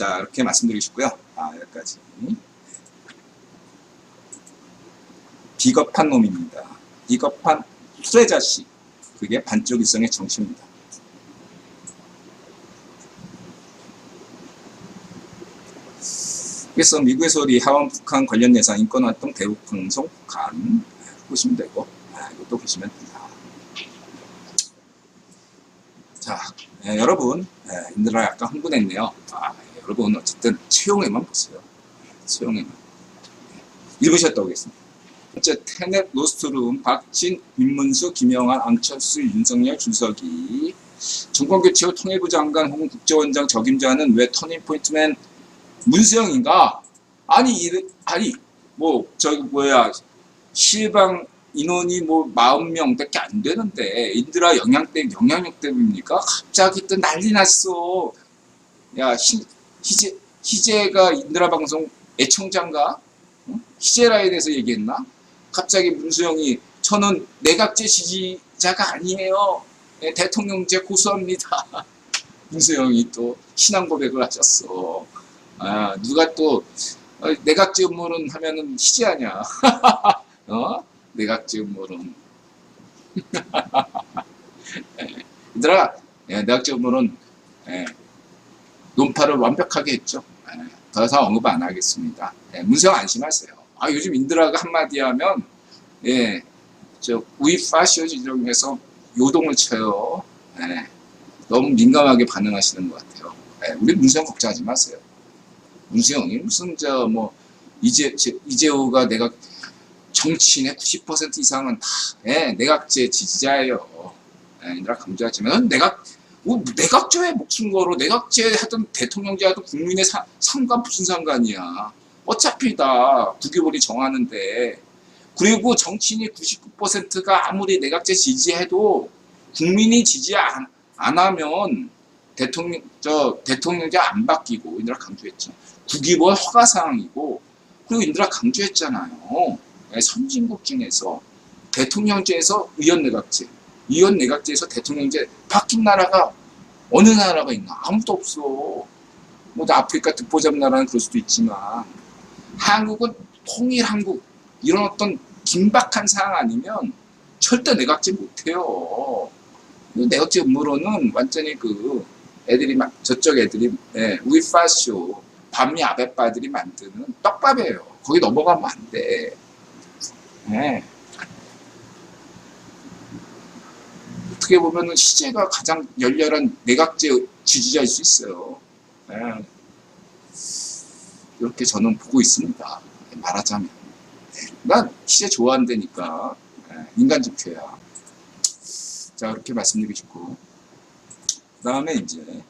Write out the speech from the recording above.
자, 이렇게 말씀드리고 싶고요. 아, 여기까지. 비겁한 놈입니다. 비겁한 후레자식. 그게 반쪽일성의 정치입니다. 그래서 미국에서 우리 하원 북한 관련 예산 인권활동 대북 방송 북한 보시면 되고 아, 이것도 보시면 됩니다. 자, 예, 여러분, 예, 인들아 약간 흥분했네요. 아, 예, 여러분 어쨌든 채용에만 보세요. 채용에만 예, 읽으셨다고 하겠습니다. 번째 테넷 노스트룸 박진 민문수 김영환 안철수 윤석열 준석이 정권교체 후 통일부 장관 혹은 국정원장 적임자는 왜 터닝포인트맨 문수영인가? 아니 이 아니 뭐 저기 뭐야 실방 인원이 뭐 40명밖에 안 되는데 인드라 영향 때 영향력 때문입니까? 갑자기 또 난리 났어. 야 희, 희재 희재가 인드라 방송 애청자인가? 응? 희재라에 대해서 얘기했나? 갑자기 문수영이 저는 내각제 지지자가 아니에요. 예, 대통령제 고수합니다. 문수영이 또 신앙 고백을 하셨어. 아, 누가 또 어, 내각제 음모론 하면은 희지 아냐? 어? 내각제 음모론. 예, 얘들아, 예, 내각제 음모론 예, 논파를 완벽하게 했죠. 예, 더 이상 언급 안 하겠습니다. 예, 문세영 안심하세요. 아, 요즘 인드라가 한마디 하면 예, 저 우이 파 시오 지정에서 요동을 쳐요. 예, 너무 민감하게 반응하시는 것 같아요. 예, 우리 문세영 걱정하지 마세요. 문수영이 무슨 저 뭐 이재 제- 이재호가 내가 정치인의 90% 이상은 다 예, 내각제 지지자예요. 예, 인드라 강조하지만 내각 뭐 내각제에 목숨 걸어 내각제 하던 대통령제 하던 국민의 사- 상관 무슨 상관이야. 어차피 다 국유본이 정하는데 그리고 정치인이 99%가 아무리 내각제 지지해도 국민이 지지 안, 안 하면 대통령 저 대통령제 안 바뀌고 인드라 강조했죠. 국입원 허가 사항이고 그리고 인드라 강조했잖아요. 예, 선진국 중에서 대통령제에서 의원 내각제, 의원 내각제에서 대통령제 바뀐 나라가 어느 나라가 있나? 아무도 없어. 뭐 아프리카 듣보잡 나라는 그럴 수도 있지만 한국은 통일 한국 이런 어떤 긴박한 사항 아니면 절대 내각제 못해요. 이 내각제 음모론은 완전히 그 애들이 막 저쪽 애들이 예, 우이파쇼 밤미 아베빠들이 만드는 떡밥이에요. 거기 넘어가면 안 돼. 예. 어떻게 보면은 시제가 가장 열렬한 내각제 지지자일 수 있어요. 예. 이렇게 저는 보고 있습니다. 말하자면. 예. 난 시제 좋아한다니까. 예. 인간 지표야. 자, 그렇게 말씀드리고 싶고. 그 다음에 이제